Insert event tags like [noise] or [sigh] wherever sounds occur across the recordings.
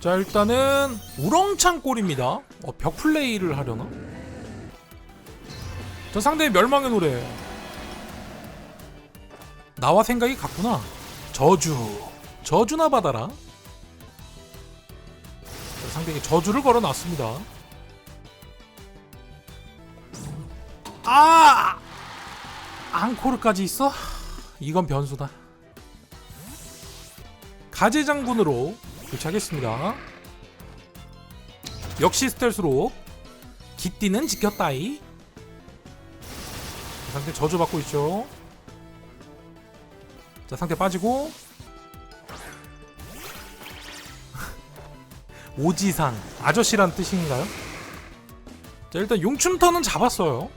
자 일단은 우렁찬 꼴입니다. 어, 벽 플레이를 하려나? 저 상대의 멸망의 노래. 나와 생각이 같구나. 저주. 저주나 받아라. 자, 상대에게 저주를 걸어놨습니다. 아! 앙코르까지 있어? 이건 변수다. 가제 장군으로 교체하겠습니다. 역시 스텔스로 기띠는 지켰다이. 자, 상대 저주 받고 있죠. 자 상대 빠지고 [laughs] 오지상 아저씨란 뜻인가요? 자 일단 용춘터는 잡았어요.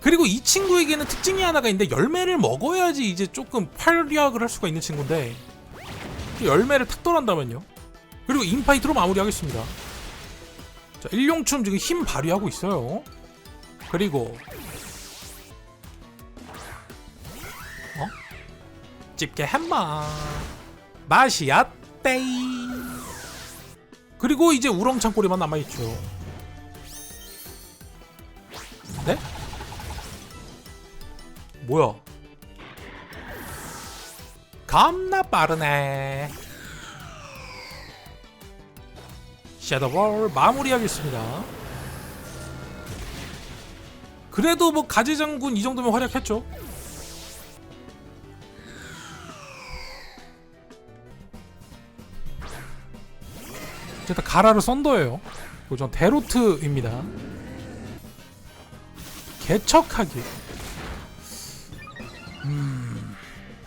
그리고 이 친구에게는 특징이 하나가 있는데 열매를 먹어야지 이제 조금 활약을 할 수가 있는 친구인데 열매를 탁 돌한다면요? 그리고 인파이트로 마무리하겠습니다. 자 일용춤 지금 힘 발휘하고 있어요. 그리고 어? 집게 햄마. 마시아떼이. 그리고 이제 우렁찬 꼬리만 남아있죠. 네? 뭐야? 겁나 빠르네. 섀도볼 마무리하겠습니다. 그래도 뭐 가지 장군 이 정도면 활약했죠. 일단 가라를 썬더예요. 그리고 전 데로트입니다. 개척하기.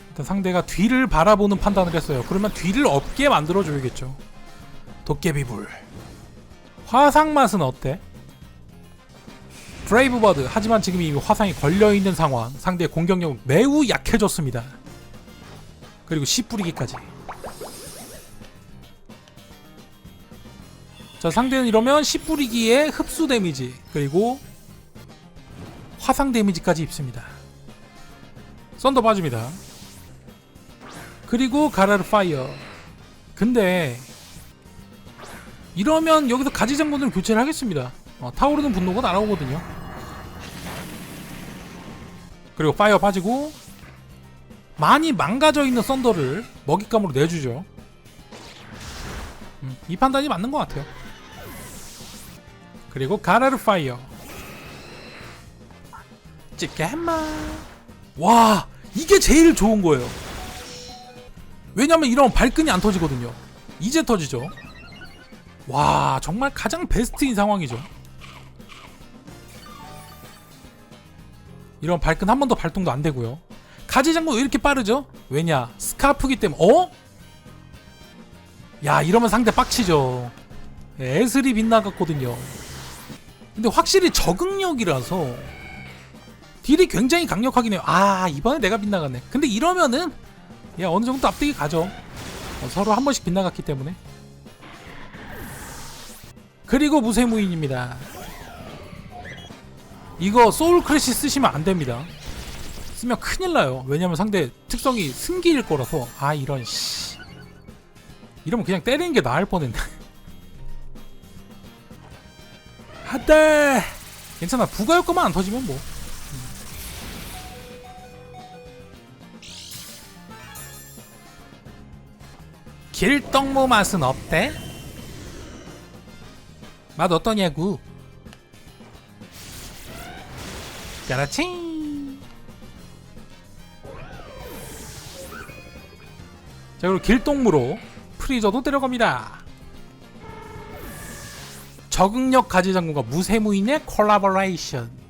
일단 상대가 뒤를 바라보는 판단을 했어요. 그러면 뒤를 없게 만들어줘야겠죠. 도깨비불. 화상 맛은 어때? 브레이브버드. 하지만 지금 이미 화상이 걸려있는 상황. 상대의 공격력 매우 약해졌습니다. 그리고 씨 뿌리기까지. 자, 상대는 이러면 씨 뿌리기에 흡수 데미지. 그리고 화상 데미지까지 입습니다. 썬더 빠집니다. 그리고 가라르 파이어. 근데 이러면 여기서 가지 장군을 교체를 하겠습니다. 어, 타오르는 분노가 날아오거든요. 그리고 파이어 빠지고 많이 망가져 있는 썬더를 먹잇감으로 내주죠. 음, 이 판단이 맞는 것 같아요. 그리고 가라르 파이어. 햄마. 와 이게 제일 좋은 거예요. 왜냐면 이런 발끈이 안 터지거든요. 이제 터지죠. 와, 정말 가장 베스트인 상황이죠. 이런 발끈 한 번 더 발동도 안 되고요. 가지 장군 왜 이렇게 빠르죠? 왜냐? 스카프기 때문에 어? 야, 이러면 상대 빡치죠. 애슬이 빗나갔거든요. 근데 확실히 적응력이라서 딜이 굉장히 강력하긴 해요. 아, 이번에 내가 빗나갔네. 근데 이러면은 야 어느 정도 앞뒤기 가죠. 어, 서로 한 번씩 빗나갔기 때문에. 그리고 무쇠무인입니다. 이거 소울 크래시 쓰시면 안 됩니다. 쓰면 큰일 나요. 왜냐면 상대 특성이 승기일 거라서. 아 이런 씨. 이러면 그냥 때리는 게 나을 뻔했네. [laughs] 한대. 괜찮아. 부가 효과만 안 터지면 뭐. 길떡무 맛은 어때? 맛 어떠냐고? 그렇지. 자 그리고 길동무로 프리저도 데려갑니다. 적응력 가지 장군과 무쇠무인의 콜라보레이션.